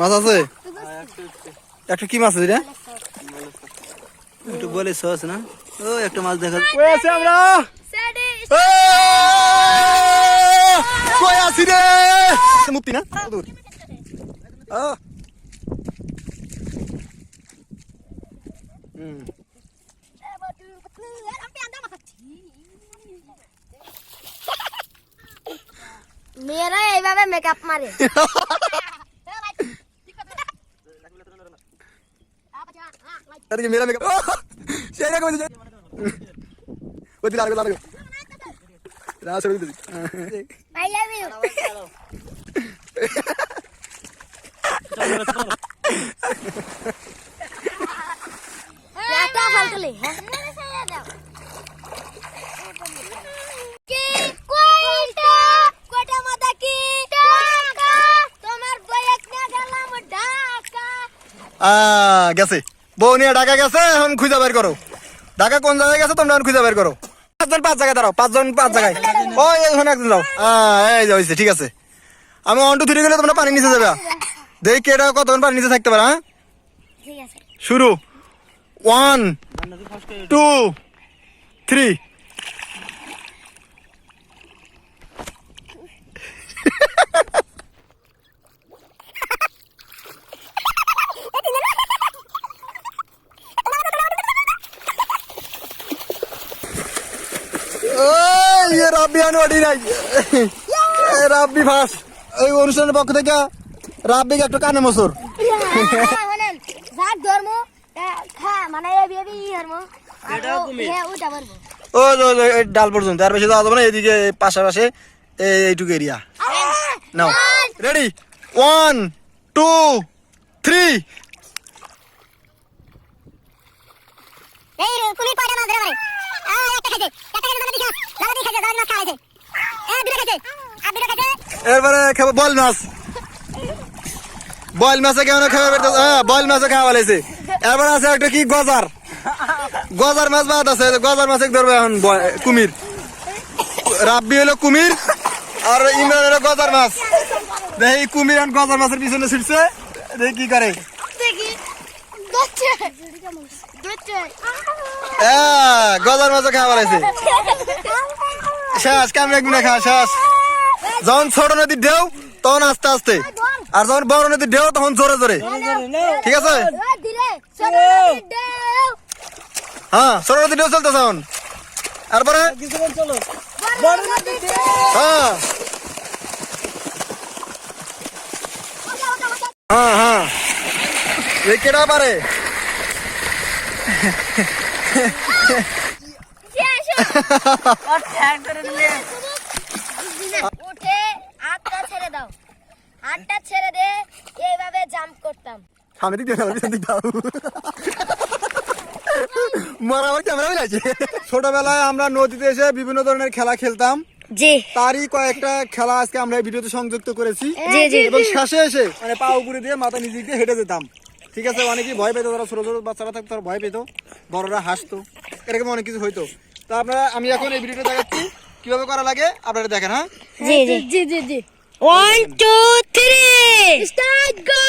মাছ আছে? একটা কি মাছ আছে রে? একটু বলে সস না? ও একটা মাছ দেখা কই আছে আমরা? কই আছি রে? মুক্তি না? দূর? হুম। মেয়েরা এইভাবে মেকআপ মারে। এদিকে মেরা মেকআপ ও! সেই রকম হয়েছে। ওই দিকে আরেকবার, আরেকবার। রাস হয়ে গেছে। আই লাভ ইউ একটা ফালতুলি কি কইটা কটা মাথা কি টাকা তোমার বইক না গেলাম ঢাকা আহ, গেছে। বউ নিয়ে ঢাকা গেছে এখন খুঁজে বের করো। ঢাকা কোন জায়গায় গেছে তোমরা এখন খুঁজে বের করো। পাঁচজন পাঁচ জায়গায় দাঁড়াও পাঁচজন পাঁচ জায়গায়। ও এখন একজন যাও এই যে হয়েছে ঠিক আছে। আমি ওয়ান টু থ্রি গেলে তোমরা পানি নিচে যাবে। দেখি এটা কতক্ষণ পানি নিচে থাকতে পারে হ্যাঁ? শুরু। ওয়ান টু থ্রি ওই এ রাব্বি আনোয়ারি নাই। রাব্বি ফার্স্ট এই অনুষ্ঠানের পক্ষ থেকে রাব্বিকে একটা কানে মসুর। ধর্ম মানে। হ্যাঁ ও ডাল পর্যন্ত। আর বেশি যাওয়া যাবে না এদিকে পাশাপাশি এই- এইটুকু এরিয়া নাও। রেডি ওয়ান টু থ্রি এই কুমির কয়টা মাছ ধরে একটা খাইছে এরপরে খাব বল মাছ। বল মাছে কেমন খাবে বেরতে হ্যাঁ বল মাছে খাওয়া বলেছে। এরপর আছে একটা কি? গজার। গজার মাছ বাদ আছে। গজার মাছ এক ধরবে এখন কুমির। রাব্বি হলো কুমির আর ইমরান হলো গজার মাছ। দেখি কুমির আর গজার মাছের পিছনে ছুটছে। দেখি কি করে। হ্যাঁ গজার মাছে খাওয়া বলেছে। শেষ কামড়ে গুনে খাওয়া শেষ। যখন ছোট নদী ঢেউ, তখন আস্তে আস্তে। আর যখন বড় নদী ঢেউ, তখন জোরে জোরে। ঠিক আছে? হ্যাঁ ছোট নদী ঢেউ চলতেছে এখন। তারপরে? হ্যাঁ। হ্যাঁ হ্যাঁ। কেটা পারে? উঠে হাতটা ছেড়ে দাও। হাতটা ছেড়ে দে এইভাবে জাম্প করতাম। সামনে দিক দিয়ে পিছন দিক দাও। মারা আমার ক্যামেরা আছে? ছোটবেলায় আমরা নদীতে এসে বিভিন্ন ধরনের খেলা খেলতাম। তারই কয়েকটা খেলা আজকে আমরা এই ভিডিওতে সংযুক্ত করেছি। জি, জি, এবং শেষে এসে মানে পা উপরে দিয়ে মাথা নিচে দিয়ে হেঁটে যেতাম। ঠিক আছে অনেকেই ভয় পেতো যারা ছোট ছোট বাচ্চারা থাকতো তারা ভয় পেতো। বড়রা হাসতো। এরকম অনেক কিছু হইতো। তো আপনারা আমি এখন এই ভিডিওটা দেখাচ্ছি। কীভাবে করা লাগে আপনারা দেখেন হ্যাঁ? জি জি। জি জি জি। One two three start go